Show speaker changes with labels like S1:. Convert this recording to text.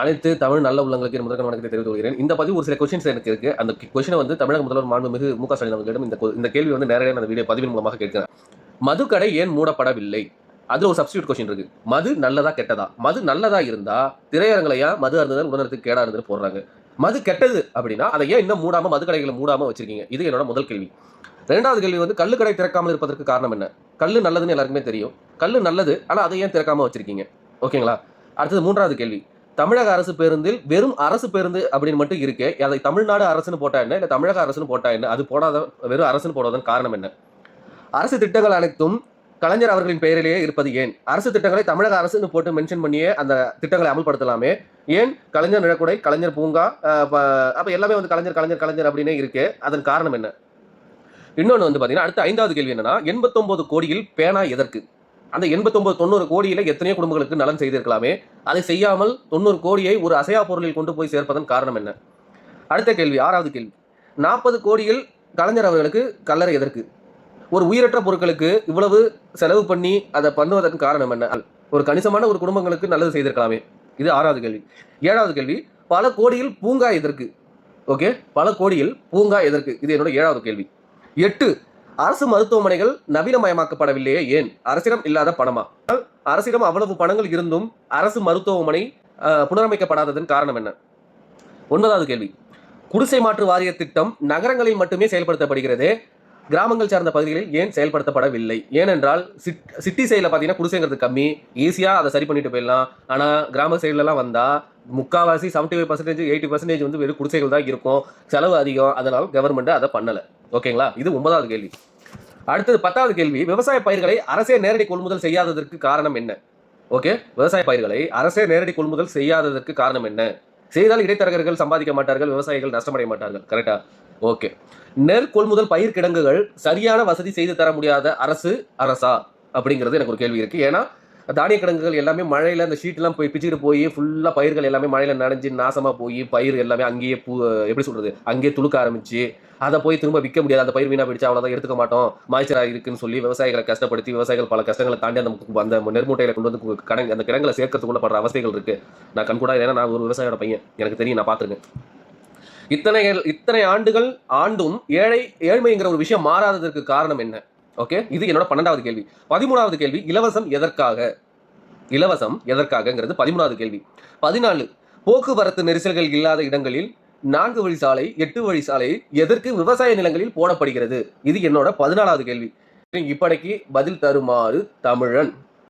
S1: அனைத்து தமிழ் நல்ல உள்ளங்களுக்கு முதல் வணக்கத்தை தெரிவித்து கொள்கிறேன். இந்த பதிவு ஒரு சில கொஸ்டின்ஸ் எனக்கு இருக்கு. அந்த கொஸ்டினை வந்து தமிழக முதல்வர் மாண்புமிகு மு க ஸ்டாலின் அவர்களிடம் இந்த இந்த கேள்வி வந்து நேரடியாக அந்த வீடியோ பதிவின் மூலமாக கேட்கிறேன் மதுக்கடை ஏன் மூடப்படவில்லை? அதில் ஒரு சப்ஸ்டியூட் கொஸ்டின் இருக்கு. மது நல்லதா கெட்டதா? மது நல்லதா இருந்தா திரையரங்களையா மது அருந்ததல் உடனத்துக்கு கேடா இருந்தது போடுறாங்க? மது கெட்டது அப்படின்னா அதை ஏன் இன்னும் மூடாம மது கடைகளை மூடாம வச்சிருக்கீங்க? இது என்னோட முதல் கேள்வி. ரெண்டாவது கேள்வி வந்து கள்ளுக்கடை திறக்காமல் இருப்பதற்கு காரணம் என்ன? கல் நல்லதுன்னு எல்லாருக்குமே தெரியும். கல் நல்லது ஆனால் அதை ஏன் திறக்காமல் வச்சிருக்கீங்க? ஓகேங்களா? அடுத்தது மூன்றாவது கேள்வி. தமிழக அரசு பேருந்தில் வெறும் அரசு பேருந்து அப்படின்னு மட்டும் இருக்கு. அதை தமிழ்நாடு அரசுன்னு போட்டா என்ன? இல்லை தமிழக அரசுன்னு போட்டா என்ன? அது போடாத வெறும் அரசுன்னு போடாதன் காரணம் என்ன? அரசு திட்டங்கள் அனைத்தும் கலைஞர் அவர்களின் பெயரிலேயே இருப்பது ஏன்? அரசு திட்டங்களை தமிழக அரசுன்னு போட்டு மென்ஷன் பண்ணியே அந்த திட்டங்களை அமல்படுத்தலாமே. ஏன்? கலைஞர் நிழக்குடை கலைஞர் பூங்கா அப்போ எல்லாமே வந்து கலைஞர் கலைஞர் கலைஞர் அப்படின்னே இருக்கு. அதன் காரணம் என்ன? இன்னொன்று வந்து பார்த்தீங்கன்னா அடுத்த ஐந்தாவது கேள்வி என்னன்னா எண்பத்தொம்போது கோடியில் பேனா எதற்கு? அந்த எண்பத்தொன்பது தொண்ணூறு கோடியில எத்தனையோ குடும்பங்களுக்கு நலன் செய்திருக்கலாமே. அதை செய்யாமல் தொண்ணூறு கோடியை ஒரு அசையா பொருளில் கொண்டு போய் சேர்ப்பதன் காரணம் என்ன? அடுத்த கேள்வி ஆறாவது கேள்வி. நாற்பது கோடியில் கலைஞர் அவர்களுக்கு கல்லறை எதற்கு? ஒரு உயிரற்ற பொருட்களுக்கு இவ்வளவு செலவு பண்ணி அதை பண்ணுவதற்கு காரணம் என்ன? ஒரு கணிசமான ஒரு குடும்பங்களுக்கு நல்லது செய்திருக்கலாமே. இது ஆறாவது கேள்வி. ஏழாவது கேள்வி பல கோடியில் பூங்கா எதற்கு? ஓகே பல கோடியில் பூங்கா எதற்கு? இது என்னோட ஏழாவது கேள்வி. எட்டு அரசு மருத்துவமனைகள் நவீனமயமாக்கப்படவில்லையே ஏன்? அரசிடம் இல்லாத பணமா? அரசிடம் அவ்வளவு பணங்கள் இருந்தும் அரசு மருத்துவமனை புனரமைக்கப்படாததன் காரணம் என்ன? ஒன்பதாவது கேள்வி. குடிசை மாற்று வாரிய திட்டம் நகரங்களில் மட்டுமே செயல்படுத்தப்படுகிறது? கிராமங்கள் சார்ந்த பகுதிகளில் ஏன் செயல்படுத்தப்படவில்லை? ஏனென்றால் சிட் சிட்டி சைடில் பார்த்தீங்கன்னா குடிசைங்கிறது கம்மி. ஈஸியாக அதை சரி பண்ணிட்டு போயிடலாம். ஆனால் கிராம சைட்லலாம் வந்தால் முக்கால்வாசி seventy five percentage eighty percentage வந்து வெறும் குடிசைகள் தான் இருக்கும். செலவு அதிகம். அதனால் கவர்மெண்ட்டு அதை பண்ணலை. ஓகேங்களா? இது ஒன்பதாவது கேள்வி. அடுத்தது பத்தாவது கேள்வி விவசாய பயிர்களை அரசே நேரடி கொள்முதல் செய்யாததற்கு காரணம் என்ன? ஓகே விவசாய பயிர்களை அரசே நேரடி கொள்முதல் செய்யாததற்கு காரணம் என்ன? செய்தால் இடைத்தரகர்கள் சம்பாதிக்க மாட்டார்கள் விவசாயிகள் நஷ்டமடைய மாட்டார்கள் கரெக்டா ஓகே நெல் கொள்முதல் பயிர் கிடங்குகள் சரியான வசதி செய்து தர முடியாத அரசு அரசா? அப்படிங்கிறது எனக்கு ஒரு கேள்வி இருக்கு. ஏன்னா தானிய கிடங்குகள் எல்லாமே மழையில் அந்த ஷீட்லாம் போய் பிச்சுட்டு போய் ஃபுல்லாக பயிர்கள் எல்லாமே மழையில் நனைஞ்சு நாசமாக போய் பயிர் எல்லாமே அங்கேயே பூ எப்படி சொல்கிறது அங்கேயே துளுக்க ஆரம்பிச்சு அதை போய் திரும்ப விற்க முடியாது. அந்த பயிர் வீணாக போயிடுச்சு அவ்வளோதான் எடுத்துக்க மாட்டோம். மாய்ச்சரா இருக்குன்னு சொல்லி விவசாயிகளை கஷ்டப்படுத்தி விவசாயிகள் பல கஷ்டங்களை தாண்டி அந்த அந்த நெற்மூட்டையில கொண்டு வந்து கடங்க அந்த கிடங்களை சேர்க்கறதுக்குள்ள படுற அவஸ்தைகள் இருக்கு. நான் கண்கூடா ஏன்னா நான் ஒரு விவசாயியோட பையன். எனக்கு தெரியும் நான் பார்த்துருக்கேன். இத்தனை இத்தனை ஆண்டுகள் ஆண்டும் ஏழை ஏழ்மைங்கிற ஒரு விஷயம் மாறாததற்கு காரணம் என்ன? ஓகே இது என்னோட பன்னெண்டாவது கேள்வி. பதிமூணாவது கேள்வி இலவசம் எதற்காக? இலவசம் எதற்காகங்கிறது பதிமூணாவது கேள்வி. பதினாலு போக்குவரத்து நெரிசல்கள் இல்லாத இடங்களில் நான்கு வழி சாலை எட்டு வழி சாலை எதற்கு விவசாய நிலங்களில் போடப்படுகிறது. இது என்னோட பதினாலாவது கேள்வி. இப்படைக்கு பதில் தருமாறு தமிழன்.